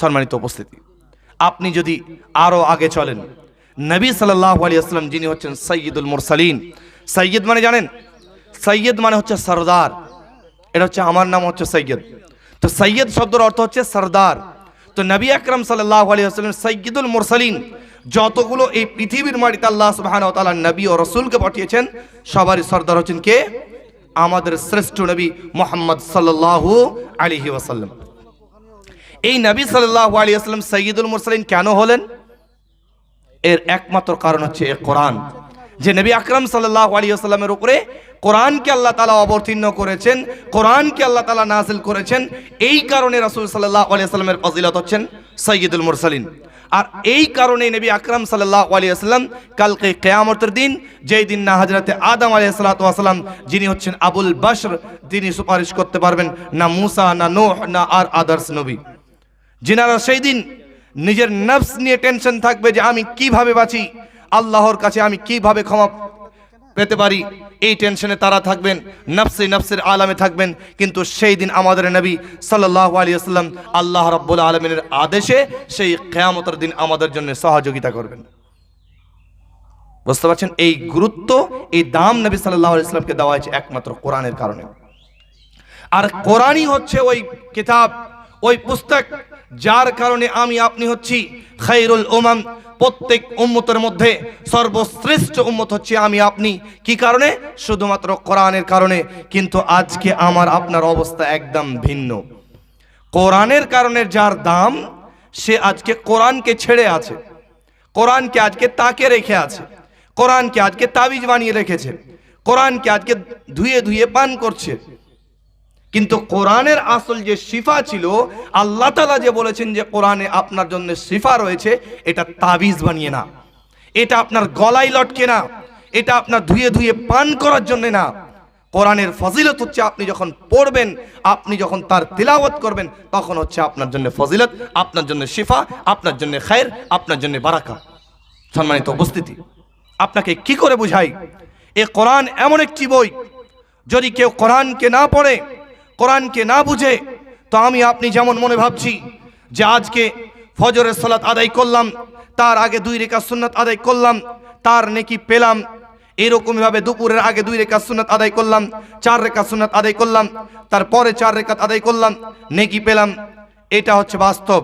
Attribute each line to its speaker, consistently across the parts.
Speaker 1: সম্মানিত উপস্থিতি। আপনি যদি আরও আগে চলেন, নবী সাল্লাহ আলী আসলাম যিনি হচ্ছেন সৈয়দুল মুরসালিন। সৈয়দ মানে জানেন? সৈয়দ মানে হচ্ছে সরদার। এটা হচ্ছে আমার নাম হচ্ছে সৈয়দ তো সৈয়দ শব্দের অর্থ হচ্ছে সরদার। তো নবী আকরম সাল্লাহ আলী আসলাম সৈয়দুল মুরসালিন, যতগুলো এই পৃথিবীর মাটিতে আল্লাহ সুবাহান তালা নবী ও রসুলকে পাঠিয়েছেন, সবারই সর্দার হচ্ছেন কে? আমাদের শ্রেষ্ঠ নবী মোহাম্মদ সাল্লাল্লাহু আলিহি ওয়াসাল্লাম। এই নবী সাল্লাহ আলী আসলাম সৈয়দুল মুরসালিন কেন হলেন? এর একমাত্র কারণ হচ্ছে এ কোরআন। যে নবী আকরাম সাল্লাহ আলী আসলামের উপরে কোরআনকে আল্লাহ তালা অবতীর্ণ করেছেন, কোরআনকে আল্লাহ তালা নাজিল করেছেন, এই কারণে রাসুল সাল্লাহ আলী আসলামের ফজিলত হচ্ছেন সৈয়দুল মুরসালিন। আর এই কারণে নবী আকরাম সাল্লাহ আলী আসলাম কালকে কেয়ামতের দিন, যেই দিন না হাজরাতে আদম আলী সাল্লাম যিনি হচ্ছেন আবুল বাসর তিনি সুপারিশ করতে পারবেন না মুসা, না নোহ, না আর আদার্স নবী। যিনারা সেই দিন নিজের নফস নিয়ে টেনশন থাকবে যে আমি কীভাবে বাঁচি? আল্লাহর কাছে আমি কীভাবে ক্ষমা পেতে পারি? এই টেনশনে তারা থাকবেন, নফসে নফসের আলামে থাকবেন। কিন্তু সেই দিন আমাদের নবী সাল্লাহ আলী আসলাম আল্লাহ রব্বুল আলমিনের আদেশে সেই কেয়ামতের দিন আমাদের জন্য সহযোগিতা করবেন। বুঝতে পারছেন? এই গুরুত্ব, এই দাম নবী সাল্লাহ ইসলামকে দেওয়া হয়েছে একমাত্র কোরআনের কারণে। আর কোরআনই হচ্ছে ওই কিতাব, ওই পুস্তক যার কারণে আমি আপনি হচ্ছি খাইরুল ওমাম প্রত্যেক উম্মতের মধ্যে সর্বশ্রেষ্ঠ উম্মত হচ্ছে আমি, আপনি। কি কারণে? শুধুমাত্র কোরআনের কারণে। কিন্তু আজকে আমার, আপনার অবস্থা একদম ভিন্ন। কোরআনের কারণে যার দাম, সে আজকে কোরআনকে ছেড়ে আছে। কোরআনকে আজকে তাকে রেখে আছে। কোরআনকে আজকে তাবিজ বানিয়ে রেখেছে। কোরআনকে আজকে ধুয়ে ধুয়ে পান করছে। কিন্তু কোরআনের আসল যে শিফা ছিল, আল্লাহ তালা যে বলেছেন যে কোরআনে আপনার জন্য শিফা রয়েছে, এটা তাবিজ বানিয়ে না। এটা আপনার গলায় লটকে না। এটা আপনার ধুয়ে ধুয়ে পান করার জন্য না। কোরআনের ফজিলত হচ্ছে আপনি যখন পড়বেন, আপনি যখন তার তিলাওয়াত করবেন, তখন হচ্ছে আপনার জন্য ফজিলত, আপনার জন্য শিফা, আপনার জন্য খায়ের, আপনার জন্য বারাকা। সম্মানিত উপস্থিতি, আপনাকে কি করে বুঝাই? এ কোরআন এমন একটি বই, যদি কেউ কোরআনকে না পড়ে কোরআনকে না বুঝে, তো আমি আপনি যেমন মনে ভাবছি যে আজকে ফজরের সালাত আদায় করলাম, তার আগে দুই রেখা সুন্নাত আদায় করলাম, তার নেকি পেলাম, এরকমভাবে দুপুরের আগে দুই রেখা সুন্নাত আদায় করলাম, চার রেখা সুন্নাত আদায় করলাম তারপরে চার রেখাত আদায় করলাম, নেকি পেলাম, এটা হচ্ছে বাস্তব।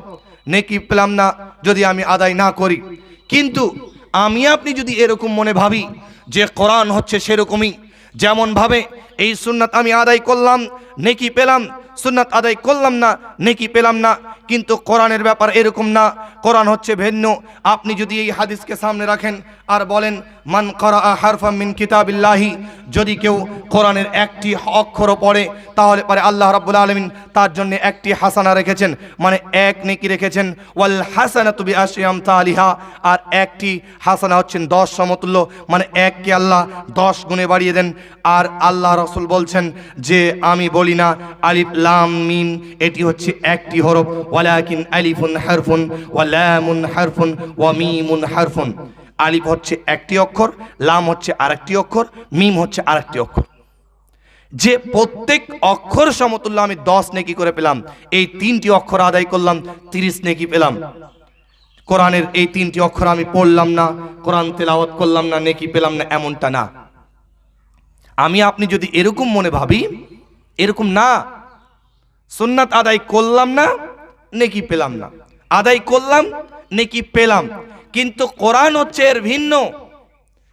Speaker 1: নেকি পেলাম না, যদি আমি আদায় না করি। কিন্তু আমি আপনি যদি এরকম মনে ভাবি যে কোরআন হচ্ছে সেরকমই, যেমনভাবে এই সুন্নাত আমি আদায় করলাম, নেকি পেলাম। সুন্নাত আদায় করলাম না, নেকি পেলাম না। কিন্তু কোরআনের ব্যাপার এরকম না। কোরআন হচ্ছে ভিন্ন। আপনি যদি এই হাদিসকে সামনে রাখেন আর বলেন, মান করা হারফা মিন কিতাবিল্লাহি যদি কেউ কোরআনের একটি অক্ষরও পড়ে, তাহলে পরে আল্লাহ রাব্বুল আলমিন তার জন্য একটি হাসানা রেখেছেন। মানে এক নেকি রেখেছেন, ওয়াল হাসানা তুবি আশিয়াম তালিহা আর একটি হাসানা হচ্ছেন দশ সমতুল্য। মানে এককে আল্লাহ দশ গুণে বাড়িয়ে দেন। আর আল্লাহ রসুল বলছেন যে আমি বলি না আলিফ লাম মিম, এটি হচ্ছে একটি হরফ, ওয়ালাকিন আলিফুন হারফুন ওয়ালামুন হারফুন, ওয়া মিমুন হারফুন। আলিফ হচ্ছে একটি অক্ষর, লাম হচ্ছে আরেকটি অক্ষর, মিম হচ্ছে আরেকটি অক্ষর। যে প্রত্যেক অক্ষর সমতুল্য আমি দশ নেকি করে পেলাম, এই তিনটি অক্ষর আদায় করলাম, তিরিশ নেকি পেলাম। কোরআনের এই তিনটি অক্ষর আমি পড়লাম না, কোরআন তেলাওয়াত করলাম না, নেকি পেলাম না, এমনটা না। আমি আপনি যদি এরকম মনে ভাবি, এরকম না, সুন্নাত আদায় করলাম না, নেকি পেলাম না। আদায় করলাম, নেকি পেলাম। কিন্তু কোরআন হচ্ছে এর ভিন্ন।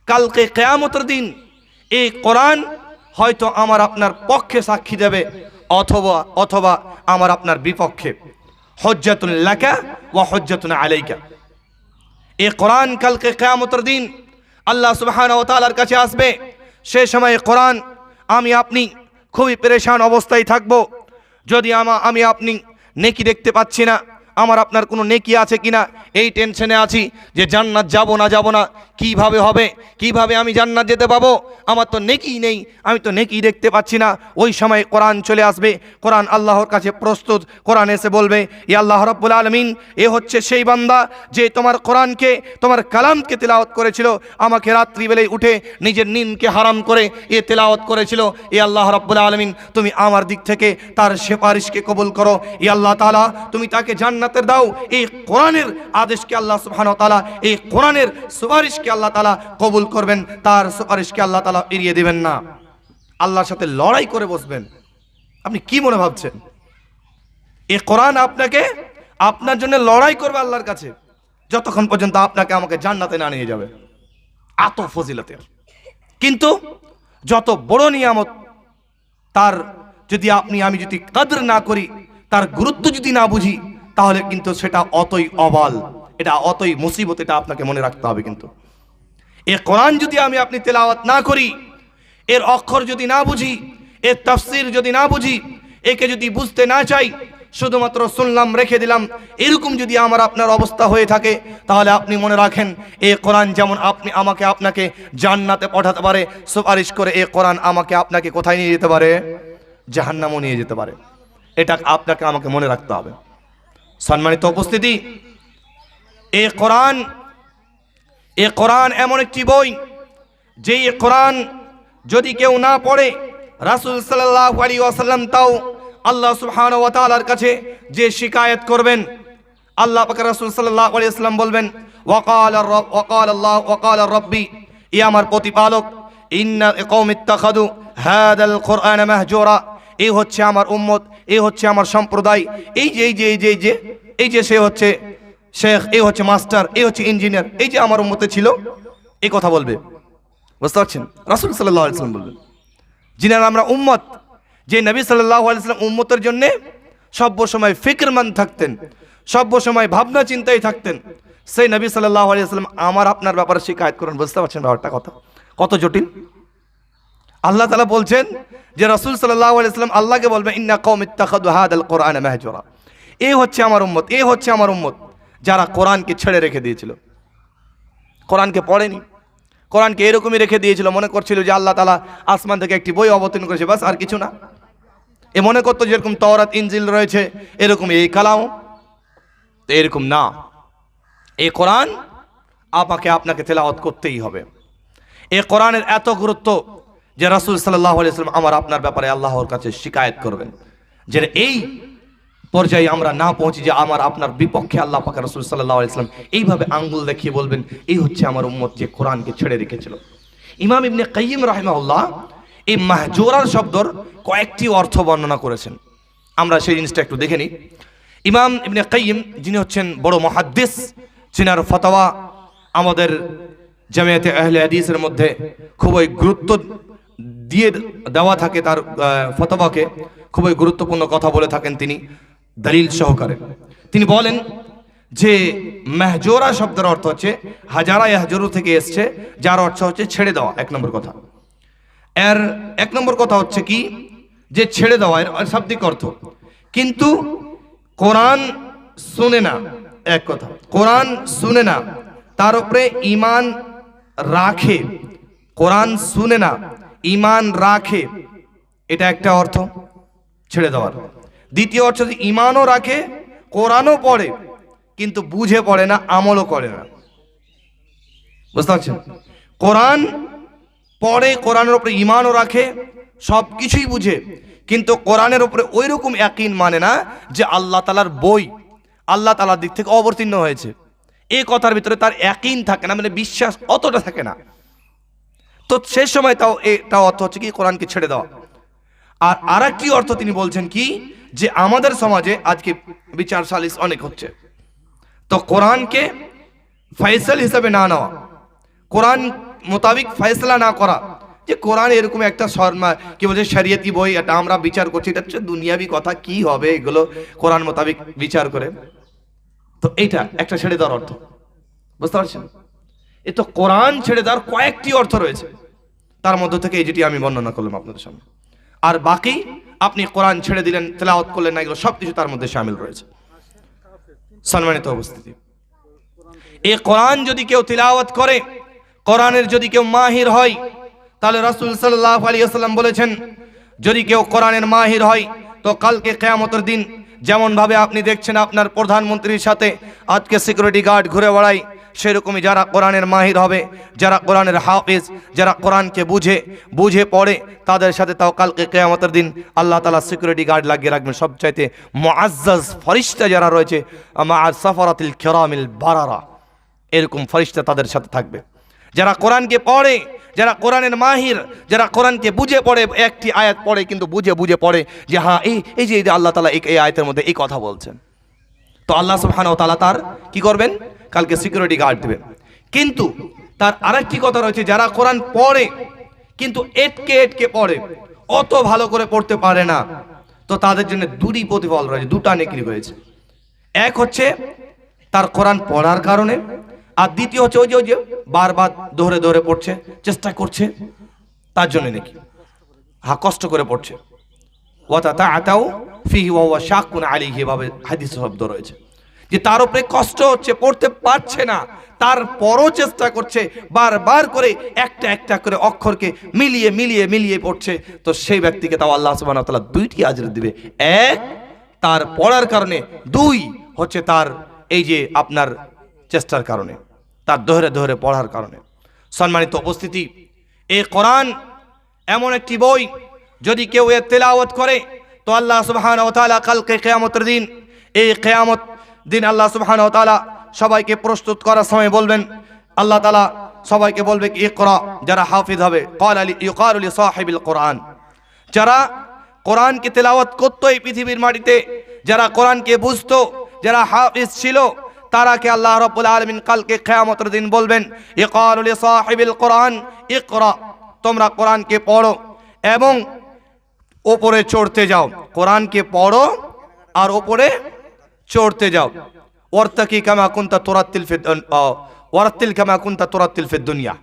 Speaker 1: কালকে কেয়ামতের দিন এই কোরআন হয়তো আমার আপনার পক্ষে সাক্ষী দেবে, অথবা অথবা আমার আপনার বিপক্ষে। হজ্জাতুন লাকা ওয়া হজ্জাতুন আলাইকা। এই কোরআন কালকে কেয়ামতের দিন আল্লাহ সুবহান ও কাছে আসবে। সে সময়ে কোরআন, আমি আপনি খুবই পরেশান অবস্থায় থাকব। যদি আমা, আমি আপনি নেকি দেখতে পাচ্ছি না আমার আপনার কোনো নেকি আছে কিনা? এই টেনশনে আছি যে জান্নাত যাব না যাব না, কীভাবে হবে? কীভাবে আমি জান্নাত যেতে পাবো? আমার তো নেকি নেই, আমি তো নেকি দেখতে পাচ্ছি না। ওই সময় কোরআন চলে আসবে, কোরআন আল্লাহর কাছে প্রস্তুত, কোরআন এসে বলবে, এ আল্লাহ রব্বুল আলমিন, এ হচ্ছে সেই বান্দা যে তোমার কোরআনকে, তোমার কালামকে তেলাওয়াত করেছিল। আমাকে রাত্রিবেলায় উঠে নিজের নিনকে হারাম করে এ তেলাওয়াত করেছিল। এ আল্লাহ রব্বুল আলমিন, তুমি আমার দিক থেকে তার সেপারিশকে কবুল করো। এ আল্লাহ তালা তুমি তাকে জান্নাত জান্নাতের দাও। এই কোরআনের আদেশকে আল্লাহ সুবহানাহু তাআলা, এই কোরআনের সুপারিশকে আল্লাহ তাআলা কবুল করবেন। তার সুপারিশকে আল্লাহ তাআলা এড়িয়ে দিবেন না। আল্লাহর সাথে লড়াই করে বসবেন। আপনি কি মনে ভাবছেন? এই কোরআন আপনাকে আপনার জন্য লড়াই করবে আল্লাহর কাছে, যতক্ষণ পর্যন্ত আপনাকে আমাকে জান্নাতে না নিয়ে যাবে। এত ফজিলতের। কিন্তু যত বড় নিয়ামত, তার যদি আপনি, আমি যদি কদর না করি, তার গুরুত্ব যদি না বুঝি তাহলে কিন্তু সেটা অতই অবাল, এটা অতই মুসিবত, এটা আপনাকে মনে রাখতে হবে কিন্তু। এ কোরআন যদি আমি আপনি তেলাওয়াত না করি, এর অক্ষর যদি না বুঝি, এর তাফসির যদি না বুঝি, একে যদি বুঝতে না চাই, শুধুমাত্র শুনলাম, রেখে দিলাম, এরকম যদি আমার আপনার অবস্থা হয়ে থাকে, তাহলে আপনি মনে রাখেন, এ কোরআন যেমন আপনি আমাকে আপনাকে জান্নাতে পাঠাতে পারে, সুপারিশ করে এ কোরআন আমাকে আপনাকে কোথায় নিয়ে যেতে পারে? জাহান্নামও নিয়ে যেতে পারে। এটা আপনাকে আমাকে মনে রাখতে হবে। সম্মানিত উপস্থিতি এ কোরআন এ কোরআন এমন একটি বই যে এ কোরআন যদি কেউ না পড়ে, রাসুল সাল্লাহ আলী ওয়াসাল্লাম তাও আল্লাহ সুবহান ওয়া তাআলার কাছে যে শিকায়ত করবেন, আল্লাহ পাক রাসূল সাল্লাহ আলাইহি ওয়াসাল্লাম বলবেন, ওয়াকাল আর-রব ওয়াকাল আল্লাহ, ওয়াকাল আর-রব্বি ই আমার প্রতিপালক, ইন্না কওম ইত্তাখাদু হাদাল কোরআন মাহজুরা। এই হচ্ছে আমার উম্মত এই হচ্ছে আমার সম্প্রদায়, এই যে এই যে এই যে এই যে এই যে সে হচ্ছে শেখ এই হচ্ছে মাস্টার এই হচ্ছে ইঞ্জিনিয়ার, এই যে আমার উম্মতে ছিল এই কথা বলবে। বুঝতে পারছেন? রাসূল আলাইহি বলবেন। যিনারা আমরা উম্মত, যে নবী সাল্লাল্লাহু আলাইহি সাল্লাম উম্মতের জন্য সব্য সময় ফিক্রমান থাকতেন সব্য সময় ভাবনা চিন্তায় থাকতেন, সেই নবী আলাইহি সাল্লাম আমার আপনার ব্যাপারে শিকায়ত করেন। বুঝতে পারছেন ব্যাপারটা কথা কত জটিল? আল্লাহ তালা বলছেন যে রসুল সাল্লাম আল্লাহকে বলবেন, ইন্না কওম ইত্তাখাদু কোরআন মাহজুরা। এই হচ্ছে আমার উম্মত এই হচ্ছে আমার উম্মত যারা কোরআনকে ছেড়ে রেখে দিয়েছিল। কোরআনকে পড়েনি। কোরআনকে এরকমই রেখে দিয়েছিল, মনে করছিল যে আল্লাহ তালা আসমান থেকে একটি বই অবতীর্ণ করেছে, বাস আর কিছু না। এ মনে করতো যেরকম তওরাত, ইনজিল রয়েছে এরকম এই কালাম তো এরকম না। এই কোরআন আমাকে আপনাকে তেলাওয়াত করতেই হবে। এ কোরআনের এত গুরুত্ব যে রাসূল সাল্লাম আমার আপনার ব্যাপারে আল্লাহর কাছে শিকায়ত করবেন। যে এই পর্যায়ে আমরা না পৌঁছি যে আমার আপনার বিপক্ষে আল্লাহ পাক রাসূল সাল্লাল্লাহু আলাইহি সাল্লাম এইভাবে আঙ্গুল দেখিয়ে বলবেন, এই হচ্ছে আমার উম্মত যে কোরআনকে ছেড়ে রেখেছিল। ইমাম ইবনে কাইয়িম রাহিমাহুল্লাহ এই মাহজুরার শব্দর কয়েকটি অর্থ বর্ণনা করেছেন। আমরা সেই জিনিসটা একটু দেখে নিই। ইমাম ইবনে কাইয়িম, যিনি হচ্ছেন বড় মহাদ্দিস, যিনার ফতোয়া আমাদের জামিয়াতে আহলে হাদিসের মধ্যে খুবই গুরুত্ব দিয়ে দেওয়া থাকে তার ফতোয়াকে, খুবই গুরুত্বপূর্ণ কথা বলে থাকেন তিনি, দলিল সহকারে। তিনি বলেন যে, মেহজোরা শব্দের অর্থ হচ্ছে, হাজারা ইয়াহজরু থেকে এসছে, যার অর্থ হচ্ছে ছেড়ে দেওয়া, এক নম্বর কথা। এর এক নম্বর কথা হচ্ছে কি, যে ছেড়ে দেওয়া, এর শাব্দিক অর্থ। কিন্তু কোরআন শুনে না, এক কথা, কোরআন শুনে না, তার উপরে ইমান রাখে, কোরআন শুনে না ইমান রাখে, এটা একটা অর্থ ছেড়ে দেওয়ার। দ্বিতীয় অর্থ ইমানও রাখে, কোরআনও পড়ে, কিন্তু বুঝে পড়ে না, আমলও করে না। বুঝতে পারছেন? কোরআন পড়ে, কোরআনের উপরে ইমানও রাখে, সব কিছুই বুঝে, কিন্তু কোরআনের উপরে ওই রকম একইন মানে না যে আল্লাহ তালার বই, আল্লাহ তালার দিক থেকে অবতীর্ণ হয়েছে। এই কথার ভিতরে তার একইন থাকে না মানে বিশ্বাস অতটা থাকে না। তো সে সময় তাও এটা অর্থ হচ্ছে কি, কোরআনকে ছেড়ে দেওয়া। আর আরেকটি অর্থ তিনি বলছেন কি, যে আমাদের সমাজে আজকে বিচার সালিস অনেক হচ্ছে। তো কোরআনকে ফয়সাল হিসাবে না নেওয়া, কোরআন মোতাবিক ফয়সলা না করা, যে কোরআন এরকম একটা শর্মা, কি বলছে, শরিয়তি বই, এটা আমরা বিচার করছি, এটা হচ্ছে দুনিয়াবি কথা, কি হবে এগুলো কোরআন মোতাবিক বিচার করে। তো এইটা একটা ছেড়ে দেওয়ার অর্থ। বুঝতে পারছেন? এ তো কোরআন ছেড়ে দেওয়ার কয়েকটি অর্থ রয়েছে। তার মধ্য থেকে এই যেটি আমি বর্ণনা করলাম আপনাদের সামনে। আর বাকি আপনি কোরআন ছেড়ে দিলেন, তেলাওয়াত করলেন না, এগুলো সব কিছু তার মধ্যে সামিল রয়েছে। সম্মানিত উপস্থিতি। এই কোরআন যদি কেউ তিলাওয়াত করে, কোরআনের যদি কেউ মাহির হয়, তাহলে রাসূল সাল্লাল্লাহু আলাইহি ওয়াসাল্লাম বলেছেন, যদি কেউ কোরআনের মাহির হয়, তো কালকে কেয়ামতের দিন যেমন ভাবে আপনি দেখছেন আপনার প্রধানমন্ত্রীর সাথে আজকে সিকিউরিটি গার্ড ঘুরে বেড়ায় সেরকমই যারা কোরআনের মাহির হবে, যারা কোরআনের হাফিজ, যারা কোরআনকে বুঝে বুঝে পড়ে, তাদের সাথে তাও কালকে কেয়ামতের দিন আল্লাহ তালা সিকিউরিটি গার্ড লাগিয়ে রাখবেন। সবচাইতে মোয়াজ্জাজ ফরিস্তা যারা রয়েছে মা সাফারাতিল খেরামিল বারারা, এরকম ফরিস্তা তাদের সাথে থাকবে। যারা কোরআনকে পড়ে, যারা কোরআনের মাহির, যারা কোরআনকে বুঝে পড়ে, একটি আয়াত পড়ে, কিন্তু বুঝে বুঝে পড়ে যে হ্যাঁ এই এই যে আল্লাহ তালা এই আয়াতের মধ্যে এই কথা বলছেন। তো আল্লাহ সুবহানাহু তাআলা তার কি করবেন? কালকে সিকিউরিটি গার্ড দেবে। কিন্তু তার আরেকটি কথা রয়েছে, যারা কোরআন পড়ে, কিন্তু এটকে এটকে পড়ে, অত ভালো করে পড়তে পারে না। তো তাদের জন্য দুটি প্রতিফল রয়েছে, দুটা নেকরি রয়েছে। এক হচ্ছে তার কোরআন পড়ার কারণে, আর দ্বিতীয় হচ্ছে ওই যে ওই যে বারবার ধরে ধরে পড়ছে, চেষ্টা করছে, তার জন্য নাকি হা, কষ্ট করে পড়ছে। ওয়াতা তা আতাও ফিহি ওয়া শাকুন আলিহি ভাবে হাদিস শব্দ রয়েছে। যে তার উপরে কষ্ট হচ্ছে, পড়তে পারছে না। তারপরও চেষ্টা করছে, বারবার করে একটা একটা করে অক্ষরকে মিলিয়ে মিলিয়ে মিলিয়ে পড়ছে। তো সেই ব্যক্তিকে তাও আল্লাহ সুবহানাহু ওয়া তাআলা দুইটি আজর দিবে। এক, তার পড়ার কারণে। দুই, হচ্ছে তার এই যে আপনার চেষ্টার কারণে। তার দোহরে দোহরে পড়ার কারণে। সম্মানিত উপস্থিতি, এই কোরআন এমন একটি বই, যদি কেউ এর তেলাওয়াত করে, তো আল্লাহ তাআলা কালকে কিয়ামতের দিন, এই কিয়ামত দিন আল্লাহ তাআলা সবাইকে প্রস্তুত করার সময় বলবেন, আল্লাহ তাআলা সবাইকে বলবে কি, ইকরা, যারা হাফিজ হবে। ক্বাল আলি ইউকালু লি সাহিবিল কোরআন। যারা কোরআনকে তেলাওয়াত করতো এই পৃথিবীর মাটিতে, যারা কোরআনকে বুঝতো, যারা হাফিজ ছিল, তারাকে আল্লাহ রাব্বুল আলামিন কালকে কিয়ামতের দিন বলবেন ইকালু লি সাহিবিল কোরআন, ইকরা, তোমরা কোরআনকে পড়ো এবং ওপরে চড়তে যাও। কোরআনকে পড়ো আর ওপরে চড়তে যাও। ওয়ার্তাকি কামা কুনতা তুরাত্তিল ওয়ারাত্তিল কামা কুনতা তুরাত্তিল দুনিয়া।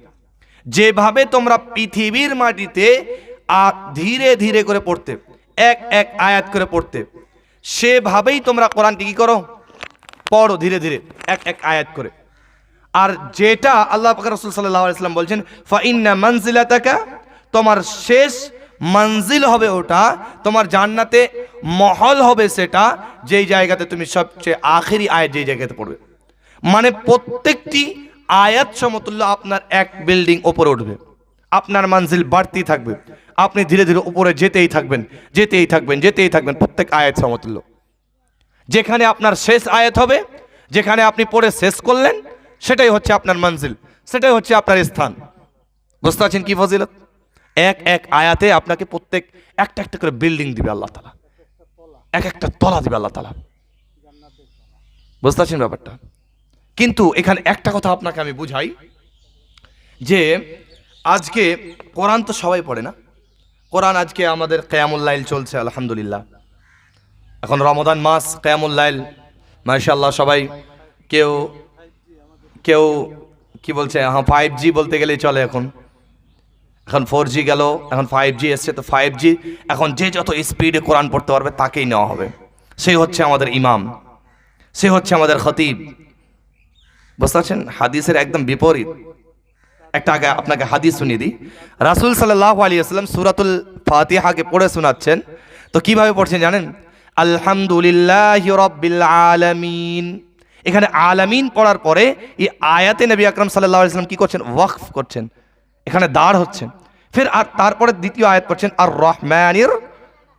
Speaker 1: যেভাবে তোমরা পৃথিবীর মাটিতে আ, ধীরে ধীরে করে পড়তে, এক এক আয়াত করে পড়তে, সেভাবেই তোমরা কোরআনটি কি করো? পড়ো ধীরে ধীরে, এক এক আয়াত করে। আর যেটা আল্লাহ রাসূল সাল্লাল্লাহু আলাইহি ওয়াসাল্লাম বলছেন, ফা ইন্না মানজিলাতাকা তোমার শেষ মঞ্জিল হবে ওটা, তোমার জান্নাতে মহল হবে সেটা, যেই জায়গাতে তুমি সবচেয়ে আখেরি আয়াত যেই জায়গাতে পড়বে। মানে প্রত্যেকটি আয়াত সমতুল্য আপনার এক বিল্ডিং ওপরে উঠবে। আপনার মঞ্জিল বাড়তেই থাকবে। আপনি ধীরে ধীরে উপরে যেতেই থাকবেন যেতেই থাকবেন যেতেই থাকবেন, প্রত্যেক আয়াত সমতুল্য। যেখানে আপনার শেষ আয়াত হবে, যেখানে আপনি পড়ে শেষ করলেন, সেটাই হচ্ছে আপনার মঞ্জিল, সেটাই হচ্ছে আপনার স্থান। বুঝতে পারছেন কি ফজিলত? এক এক আয়াতে আপনাকে প্রত্যেক একটা একটা করে বিল্ডিং দিবে আল্লাহ তালা। এক একটা তলা দিবে আল্লাহ তালা। বুঝতে পারছেন ব্যাপারটা? কিন্তু এখানে একটা কথা আপনাকে আমি বুঝাই, যে আজকে কোরআন তো সবাই পড়ে না। কোরআন আজকে আমাদের কেয়ামুল্লাইল চলছে, আলহামদুলিল্লাহ। এখন রমদান মাস কেয়ামুল্লাইল মাশাল্লাহ সবাই কেউ কেউ কি বলছে হ্যাঁ ফাইভ জি বলতে গেলেই চলে এখন। এখন ফোর জি গেল, এখন ফাইভ জি এসছে, তো ফাইভ জি এখন যে যত স্পিডে কোরআন পড়তে পারবে তাকেই নেওয়া হবে। সেই হচ্ছে আমাদের ইমাম, সে হচ্ছে আমাদের খতিব। বুঝতে পারছেন? হাদিসের একদম বিপরীত। একটা আগে আপনাকে হাদিস শুনিয়ে দিই। রাসুল সাল্লাহ আলী আসলাম সুরাতুল ফাতিহাকে পড়ে শোনাচ্ছেন। তো কীভাবে পড়ছেন জানেন? আলহামদুলিল্লাহ রব্বিল আলামিন। এখানে আলামিন পড়ার পরে এই আয়াতে নবী আকরাম সাল্লাহ আলাইসলাম কি করছেন? ওয়াকফ করছেন। এখানে দাঁড় হচ্ছেন ফের আর তারপরে দ্বিতীয় আয়াত পড়ছেন আর রহমানির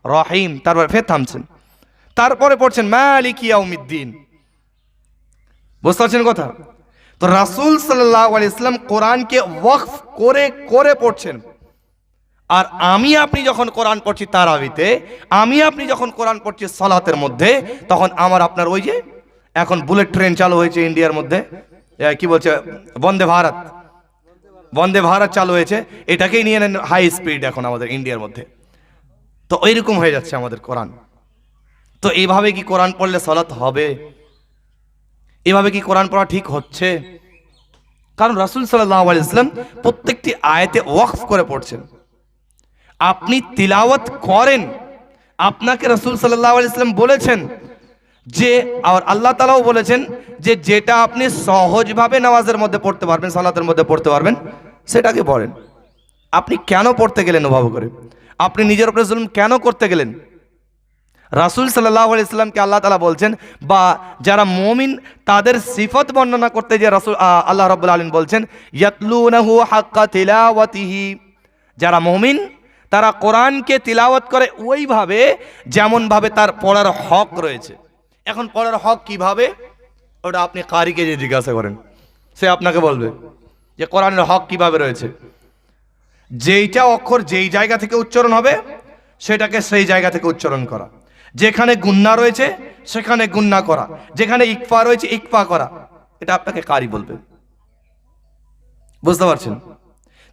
Speaker 1: রহিম। তারপরে ফের থামছেন। তারপরে পড়ছেন, মালিক ইয়াউমিদ্দিন। বুঝতে পারছেন কথা? তো রাসুল সাল্লাহ ইসলাম কোরআনকে ওয়াকফ করে করে পড়ছেন। আর আমি আপনি যখন কোরআন পড়ছি তারাবিতে, আমি আপনি যখন কোরআন পড়ছি সালাতের মধ্যে, তখন আমার আপনার ওই যে, এখন বুলেট ট্রেন চালু হয়েছে ইন্ডিয়ার মধ্যে কি বলছে, বন্দে ভারত। বন্দে ভারত চালু হয়েছে, এটাকেই নিয়ে নেন হাই স্পিড এখন আমাদের ইন্ডিয়ার মধ্যে। তো ওইরকম হয়ে যাচ্ছে আমাদের কোরআন। তো এইভাবে কি কোরআন পড়লে সলাত হবে? এভাবে কি কোরআন পড়া ঠিক হচ্ছে? কারণ রাসুল সাল্লাহ ইসলাম প্রত্যেকটি আয়াতে ওয়াকফ করে পড়ছেন। আপনি তিলাওয়াত করেন, আপনাকে রসুল সাল্লাহ ইসলাম বলেছেন যে, আর আল্লাহ তালাও বলেছেন যে, যেটা আপনি সহজভাবে নামাজের মধ্যে পড়তে পারবেন, সালাতের মধ্যে পড়তে পারবেন, সেটাকে পড়েন। আপনি কেন পড়তে গেলেন ওভাবে করে? আপনি নিজের উপরে জুলুম কেন করতে গেলেন? রাসুল সাল্লাহ ইসলামকে আল্লাহ তালা বলছেন, বা যারা মমিন, তাদের সিফত বর্ণনা করতে যে রাসুল আল্লাহ রব্বুল আলম বলছেন হাক্কা যারা মমিন, তারা কোরআনকে তিলাওয়াত করে ওইভাবে, যেমনভাবে তার পড়ার হক রয়েছে। এখন পড়ার হক কীভাবে? ওটা আপনি কারিকে যে জিজ্ঞাসা করেন। সে আপনাকে বলবে যে কোরআনের হক কীভাবে রয়েছে। যেইটা অক্ষর যেই জায়গা থেকে উচ্চারণ হবে, সেটাকে সেই জায়গা থেকে উচ্চারণ করা। যেখানে গুন্না রয়েছে, সেখানে গুন্না করা। যেখানে ইকফা রয়েছে, ইকফা করা। এটা আপনাকে কারি বলবে। বুঝতে পারছেন?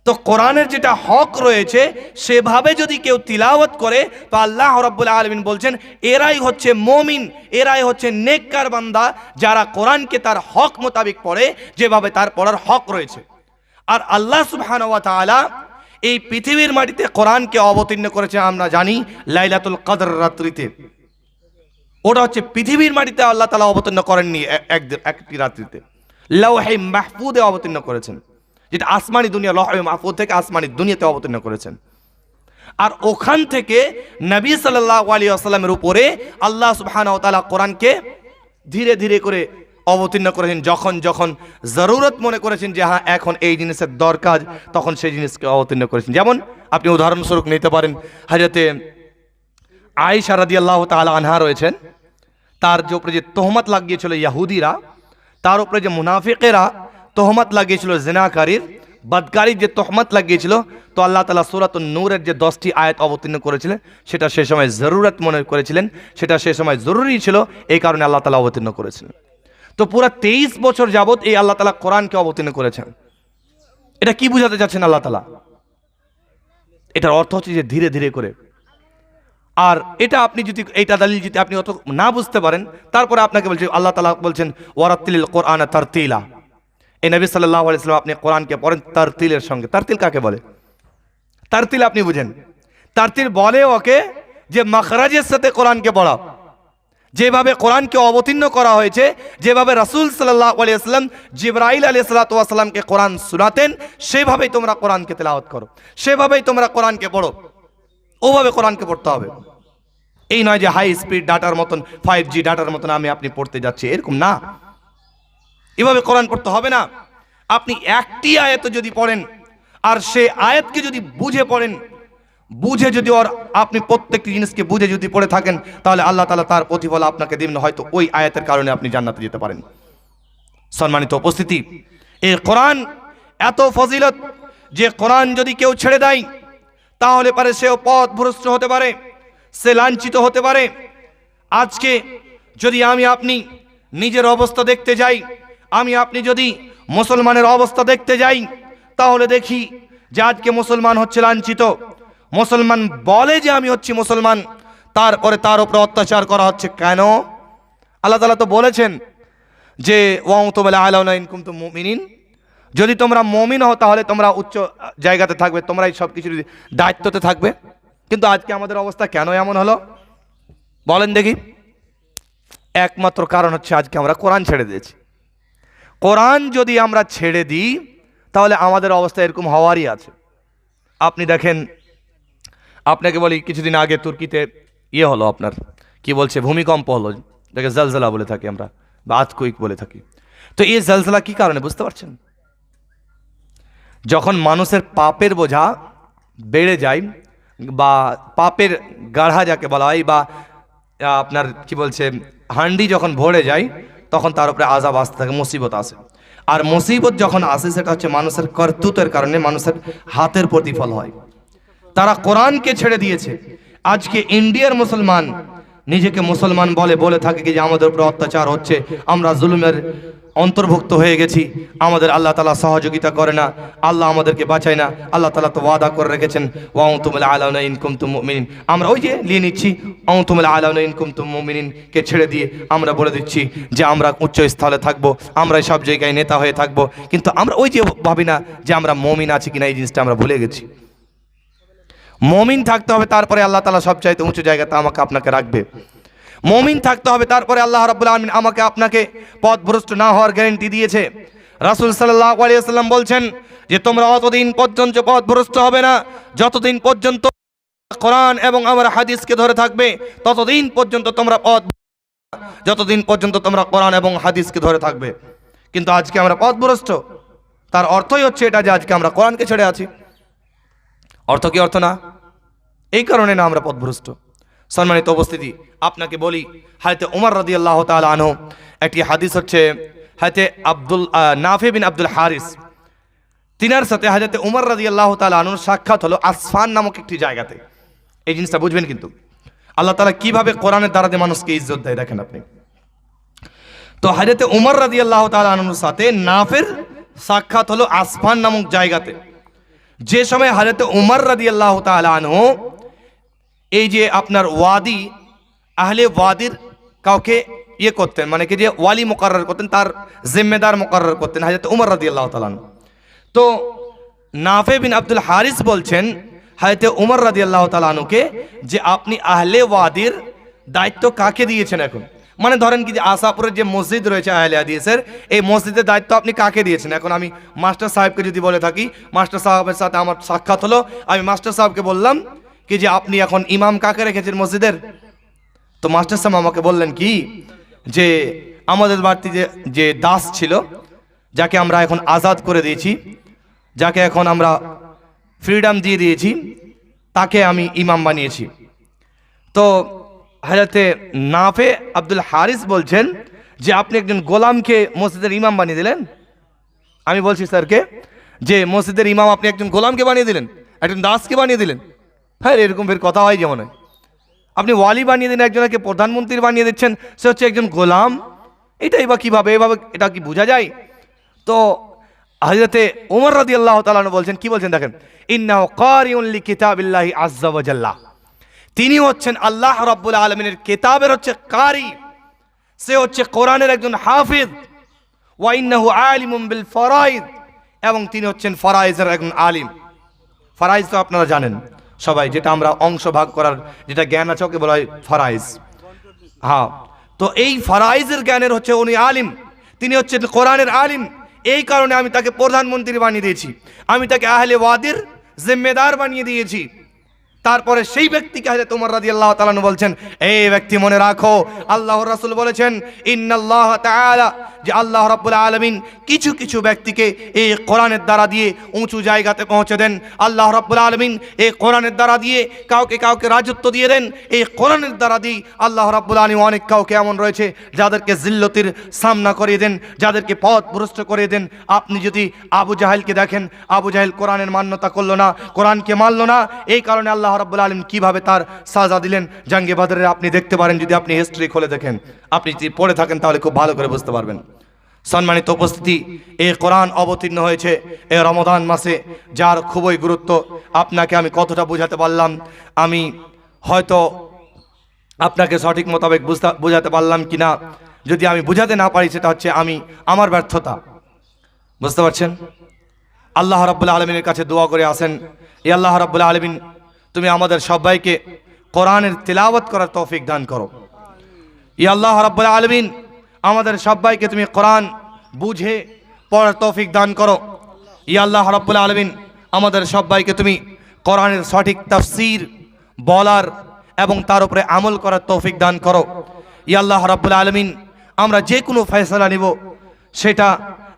Speaker 1: তো কোরআনের যেটা হক রয়েছে, সেভাবে যদি কেউ তিলাওয়াত করে, তো আল্লাহ রব্বুল আলমিন বলছেন, এরাই হচ্ছে মমিন, এরাই হচ্ছে নেককার বান্দা যারা কোরআনকে তার হক মোতাবিক পড়ে, যেভাবে তার পড়ার হক রয়েছে। আর আল্লাহ তাআলা এই পৃথিবীর মাটিতে কোরআনকে অবতীর্ণ করেছে আমরা জানি লাইলাতুল কদর রাত্রিতে। ওটা হচ্ছে পৃথিবীর মাটিতে আল্লাহ তালা অবতীর্ণ করেননি এক- একটি রাত্রিতে। লৌহে মাহফুদে অবতীর্ণ করেছেন। যেটা আসমানি দুনিয়া, লহে মাহফুদ থেকে আসমানি দুনিয়াতে অবতীর্ণ করেছেন। আর ওখান থেকে নবী সাল্লাহ আলী উপরে আল্লাহ তাআলা কোরআনকে ধীরে ধীরে করে অবতীর্ণ করেছেন। যখন যখন জরুরত মনে করেছেন যে হ্যাঁ এখন এই জিনিসের দরকার, তখন সেই জিনিসকে অবতীর্ণ করেছেন। যেমন আপনি উদাহরণস্বরূপ নিতে পারেন হাজরতে আয়েশা আল্লাহ তাআলা আনহা রয়েছেন। তার যে উপরে যে তোহমত লাগিয়েছিল ইয়াহুদিরা, তার উপরে যে মুনাফিকেরা তোহমত লাগিয়েছিল জেনাকারীর, বদকারীর যে তোহমত লাগিয়েছিল, তো আল্লাহ তালা সুরাত নূরের যে দশটি আয়াত অবতীর্ণ করেছিলেন, সেটা সে সময় জরুরত মনে করেছিলেন, সেটা সে সময় জরুরি ছিল, এই কারণে আল্লাহ তালা অবতীর্ণ করেছিলেন। তো পুরো তেইশ বছর যাবৎ এই আল্লাহ তালা কোরআনকে অবতীর্ণ করেছেন। এটা কি বুঝাতে চাচ্ছেন আল্লাহ তালা এটার অর্থ হচ্ছে যে ধীরে ধীরে করে। আর এটা আপনি যদি, এইটা দালিল যদি আপনি অত না বুঝতে পারেন, তারপরে আপনাকে বলছে, আল্লাহ তালা বলছেন ওয়ারাতিল কোরআন তার তিলা এই নবী সাল্লাহ আলাইসাল্লাম আপনি কোরআনকে পড়েন তার তিলের সঙ্গে। তার তিল কাকে বলে? তার তিল আপনি বুঝেন। তার তিল বলে ওকে যে মাখরাজের সাথে কোরআনকে পড়া যেভাবে কোরআনকে অবতীর্ণ করা হয়েছে, যেভাবে রাসূল সাল্লাহ আলিয়াল্লাম জিব্রাইল আলী সাল্লাতামকে কোরআন শোনাতেন, সেভাবেই তোমরা কোরআনকে তেলাওয়াত করো। সেভাবেই তোমরা কোরআনকে পড়ো। ওভাবে কোরআনকে পড়তে হবে। এই নয় যে হাই স্পিড ডাটার মতন, ফাইভ জি ডাটার মতন আমি আপনি পড়তে যাচ্ছি, এরকম না। এভাবে কোরআন পড়তে হবে না। আপনি একটি আয়াত যদি পড়েন, আর সে আয়াতকে যদি বুঝে পড়েন, বুঝে যদি ওর আপনি প্রত্যেকটি জিনিসকে বুঝে যদি পড়ে থাকেন, তাহলে আল্লাহ তালা তার প্রতিফল আপনাকে দিবেন। হয়তো ওই আয়াতের কারণে আপনি জান্নাতে যেতে পারেন। সম্মানিত উপস্থিতি, এই কোরআন এত ফজিলত যে কোরআন যদি কেউ ছেড়ে দেয়, তাহলে পারে সেও পথ ভ্রষ্ট হতে পারে, সে লাঞ্ছিত হতে পারে। আজকে যদি আমি আপনি নিজের অবস্থা দেখতে যাই আমি আপনি যদি মুসলমানের অবস্থা দেখতে যাই, তাহলে দেখি যে আজকে মুসলমান হচ্ছে লাঞ্ছিত। মুসলমান বলে যে আমি হচ্ছি মুসলমান, তারপরে তার উপরে অত্যাচার করা হচ্ছে কেন? আল্লাহ তালা তো বলেছেন যে, ওয়াং তোমরা আলাউনা ইনকুম তো মুমিনিন। যদি তোমরা মমিন হও, তাহলে তোমরা উচ্চ জায়গাতে থাকবে তোমরা এই সব কিছুর দায়িত্বতে থাকবে। কিন্তু আজকে আমাদের অবস্থা কেন এমন হলো? বলেন দেখি। একমাত্র কারণ হচ্ছে আজকে আমরা কোরআন ছেড়ে দিয়েছি। কোরআন যদি আমরা ছেড়ে দিই, তাহলে আমাদের অবস্থা এরকম হওয়ারই আছে। আপনি দেখেন, আপনাকে বলি, কিছুদিন আগে তুর্কিতে ইয়ে হলো আপনার, কি বলছে, ভূমিকম্প হলো। যাকে জলজলা বলে থাকি আমরা, বা আতকুইক বলে থাকি। তো এই জলজলা কি কারণে, বুঝতে পারছেন? যখন মানুষের পাপের বোঝা বেড়ে যায়, বা পাপের গাঢ়া যাকে বলা হয়, বা আপনার কি বলছে, হান্ডি যখন ভরে যায় তখন তার উপরে আজাব আসতে থাকে, মুসিবত আসে। আর মুসিবত যখন আসে, সেটা হচ্ছে মানুষের কর্তুতের কারণে মানুষের হাতের প্রতিফল হয়। তারা কোরআনকে ছেড়ে দিয়েছে। আজকে ইন্ডিয়ার মুসলমান নিজেকে মুসলমান বলে বলে থাকে কি যে আমাদের উপর অত্যাচার হচ্ছে, আমরা জুলুমের অন্তর্ভুক্ত হয়ে গেছি, আমাদের আল্লাহ তালা সহযোগিতা করে না, আল্লাহ আমাদেরকে বাঁচায় না, আল্লাহ তালা তো ওয়াদা করে রেখেছেন, ওয়াং তুমলা আলাউনা ইনকুম তুম মুমিনিন। আমরা ওই যে নিয়ে নিচ্ছি ওয়াং তুমলা আলাউনা ইনকুম তুম মুমিনিনকে ছেড়ে দিয়ে আমরা বলে দিচ্ছি যে আমরা উচ্চ স্থলে থাকব, আমরা সব জায়গায় নেতা হয়ে থাকব, কিন্তু আমরা ওই যে ভাবি না যে আমরা মমিন আছি কিনা এই জিনিসটা আমরা ভুলে গেছি। মমিন থাকতে হবে, তারপরে আল্লাহ তালা সব চাইতে উঁচু জায়গাতে আমাকে আপনাকে রাখবে। মমিন থাকতে হবে, তারপরে আল্লাহ রাব্বুল আলমিন আমাকে আপনাকে পথভ্রষ্ট না হওয়ার গ্যারেন্টি দিয়েছে। রাসুল সাল্লাহ আলিয়াল্লাম বলছেন যে, তোমরা অতদিন পর্যন্ত পথভ্রষ্ট হবে না, যতদিন পর্যন্ত কোরআন এবং আমার হাদিসকে ধরে থাকবে, ততদিন পর্যন্ত তোমরা পথ যতদিন পর্যন্ত তোমরা কোরআন এবং হাদিসকে ধরে থাকবে। কিন্তু আজকে আমরা পথভ্রষ্ট, তার অর্থই হচ্ছে এটা যে আজকে আমরা কোরআনকে ছেড়ে আছি। অর্থ কি, অর্থ না? এই কারণে না আমরা পথভ্রষ্ট। সম্মানিত উপস্থিতি, আপনাকে বলি, হায়তে উমর রাদি আল্লাহ তাল আনহ, একটি হাদিস হচ্ছে, হায়তে আব্দুল নাফে বিন আব্দুল হারিস। তিনার সাথে হাজরতে উমর রাজি আল্লাহ তাল আনুর সাক্ষাৎ হলো আসফান নামক একটি জায়গাতে। এই জিনিসটা বুঝবেন কিন্তু। আল্লাহ তালা কীভাবে কোরআনের দ্বারাতে মানুষকে ইজ্জত দেয়, দেখেন আপনি। তো হাজরতে উমর রাজি আল্লাহ তাল আনুর সাথে নাফের সাক্ষাৎ হলো আসফান নামক জায়গাতে। যে সময় হাজরতে উমর রাজি আল্লাহ তাল আনহু, এই যে আপনার ওয়াদি, আহলে ওয়াদির কাউকে ইয়ে করতেন মানে কি যে ওয়ালি মোকারর করতেন, তার জিম্মেদার মোকারর করতেন হাজরত উমর রাদি আল্লাহ তালান তো নাফে বিন আব্দুল হারিস বলছেন হায়তে উমর রাদি আল্লাহ তালানুকে যে আপনি আহলে ওয়াদির দায়িত্ব কাকে দিয়েছেন এখন? মানে ধরেন কি যে আশাপুরের যে মসজিদ রয়েছে আহলে হাদিসের, এই মসজিদের দায়িত্ব আপনি কাকে দিয়েছেন? এখন আমি মাস্টার সাহেবকে যদি বলে থাকি, মাস্টার সাহেবের সাথে আমার সাক্ষাৎ হলো, আমি মাস্টার সাহেবকে বললাম কি যে আপনি এখন ইমাম কাকে রেখেছেন মসজিদের? তো মাস্টার সাহেব আমাকে বললেন কি যে আমাদের বাড়িতে যে যে দাস ছিল, যাকে আমরা এখন আজাদ করে দিয়েছি, যাকে এখন আমরা ফ্রিডম দিয়ে দিয়েছি, তাকে আমি ইমাম বানিয়েছি। তো হাজরতে নাফে আব্দুল হারিস বলছেন যে, আপনি একজন গোলামকে মসজিদের ইমাম বানিয়ে দিলেন? আমি বলছি, স্যারকে, যে, মসজিদের ইমাম আপনি একজন গোলামকে বানিয়ে দিলেন, একজন দাসকে বানিয়ে দিলেন? হ্যাঁ এরকম ফের কথা হয় যেমন আপনি ওয়ালি বানিয়ে দিন একজনকে প্রধানমন্ত্রী বানিয়ে দিচ্ছেন, সে হচ্ছে একজন গোলাম। এটাই বা কীভাবে, এভাবে এটা কি বোঝা যায়? তো হজরতে উমর রাদি আল্লাহ তালন বলছেন, কি বলছেন দেখেন? ইন্না কারিউল্লি কিতাবিল্লাহি ওয়াজাল্লাহ তিনি হচ্ছেন আল্লাহ রাব্বুল আলমিনের কেতাবের হচ্ছে কারি। সে হচ্ছে কোরআনের একজন হাফিজ। ওয়াইন্নাহু আলিমুম বিল ফরাইদ। এবং তিনি হচ্ছেন ফরাইজের একজন আলিম। ফরাইজ তো আপনারা জানেন। সবাই, যেটা আমরা অংশ ভাগ করার যেটা জ্ঞান আছে ওকে বলা হয় ফারাইজ। হ্যাঁ তো এই ফরাইজের জ্ঞানের হচ্ছে উনি আলিম। তিনি হচ্ছেন কোরআনের আলিম। এই কারণে আমি তাকে প্রধানমন্ত্রী বানিয়ে দিয়েছি। আমি তাকে আহলে ওয়াদির জিম্মেদার বানিয়ে দিয়েছি। তারপরে সেই ব্যক্তিকে হাজরত তোমার রাজি আল্লাহ তালানু বলছেন, এই ব্যক্তি মনে রাখো আল্লাহ রাসুল বলেছেন, ইন্নাল্লাহ তাআলা, যে আল্লাহ রাব্বুল আলামিন কিছু কিছু ব্যক্তিকে এই কোরআনের দ্বারা দিয়ে উঁচু জায়গাতে পৌঁছে দেন। আল্লাহ রাব্বুল আলামিন এই কোরআনের দ্বারা দিয়ে কাউকে কাউকে রাজত্ব দিয়ে দেন। এই কোরআনের দ্বারা দিয়ে আল্লাহ রাব্বুল আলামিন অনেক কাউকে এমন রয়েছে যাদেরকে জিল্লতির সামনা করিয়ে দেন, যাদেরকে পথ ভ্রষ্ট করিয়ে দেন। আপনি যদি আবু জাহেলকে দেখেন, আবু জাহেল কোরআনের মান্যতা করল না, কোরআনকে মানলো না, এই কারণে আল্লাহ রাব্বুল আলম কীভাবে তার সাজা দিলেন? জাঙ্গে বাদরের আপনি দেখতে পারেন, যদি আপনি হিস্ট্রি খুলে দেখেন। আপনি যদি পড়ে থাকেন, তাহলে খুব ভালো করে বুঝতে পারবেন। সম্মানিত উপস্থিতি, এই কোরআন অবতীর্ণ হয়েছে এই রমদান মাসে, যার খুবই গুরুত্ব। আপনাকে আমি কতটা বোঝাতে পারলাম? আমি হয়তো আপনাকে সঠিক মোতাবেক বুঝতে, বোঝাতে পারলাম কি না যদি আমি বুঝাতে না পারি, সেটা হচ্ছে আমি, আমার ব্যর্থতা। বুঝতে পারছেন? আল্লাহ রাব্বুল আলমিনের কাছে দোয়া করে আসেন এই আল্লাহ রাব্বুল আলমিন তুমি আমাদের সবাইকে কোরআনের তিলাওয়াত করার তৌফিক দান করো। ই আল্লাহ রাব্বুল আলমিন, আমাদের সবাইকে তুমি কোরআন বুঝে পড়ার তৌফিক দান করো। ই আল্লাহ রাব্বুল আলমিন, আমাদের সবাইকে তুমি কোরআনের সঠিক তাফসির, বলার এবং তার উপরে আমল করার তৌফিক দান করো। ই আল্লাহ রাব্বুল আলমিন, আমরা যে কোনো ফয়সলা নিব, সেটা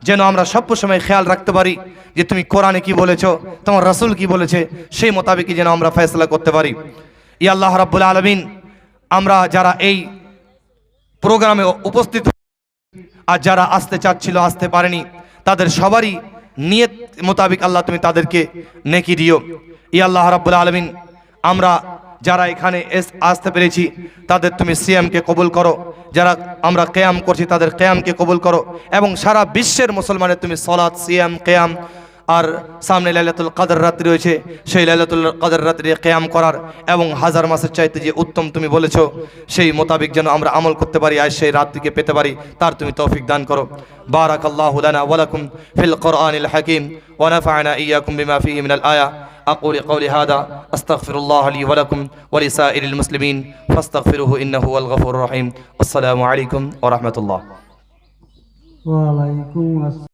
Speaker 1: যেন আমরা সব সময় খেয়াল রাখতে পারি। যে তুমি কোরআনে কি বলেছ, তোমার রাসূল কি বলেছে, সেই মোতাবেকই যেন আমরা ফয়সলা করতে পারি। ই আল্লাহ রাব্বুল আলমিন, আমরা যারা এই প্রোগ্রামে উপস্থিত আর যারা আসতে চাচ্ছিল, আসতে পারেনি, তাদের সবারই নিয়ত মোতাবিক আল্লাহ তুমি তাদেরকে নেকি দিও। ই আল্লাহ রাব্বুল আলমিন, আমরা যারা এখানে এস আসতে পেরেছি, তাদের তুমি সিএমকে কবুল করো। যারা আমরা কেয়াম করছি, তাদের কেয়ামকে কবুল করো। এবং সারা বিশ্বের মুসলমানের তুমি সলাৎ সিএম কেয়াম আর সামনে লাইলাতুল কাদের রাত্রি রয়েছে সেই লাইলাতুল কাদের রাত্রি কেয়াম করার এবং হাজার মাসের চাইতে যে উত্তম তুমি বলেছো সেই মোতাবিক যেন আমরা আমল করতে পারি আর সেই রাত্রিকে পেতে পারি তার তুমি তৌফিক দান করো বারাক আল্লাহ লানা ওয়ালাকুম ফিল কোরআনিল হাকিম ওয়া নাফা'না ইয়াকুম বিমা ফীহি মিনাল আয়া أقول قولي هذا أستغفر الله لي ولكم ولسائر المسلمين فاستغفروه إنه هو الغفور الرحيم والسلام عليكم ورحمة الله
Speaker 2: ওয়ালাইকুম আসসালাম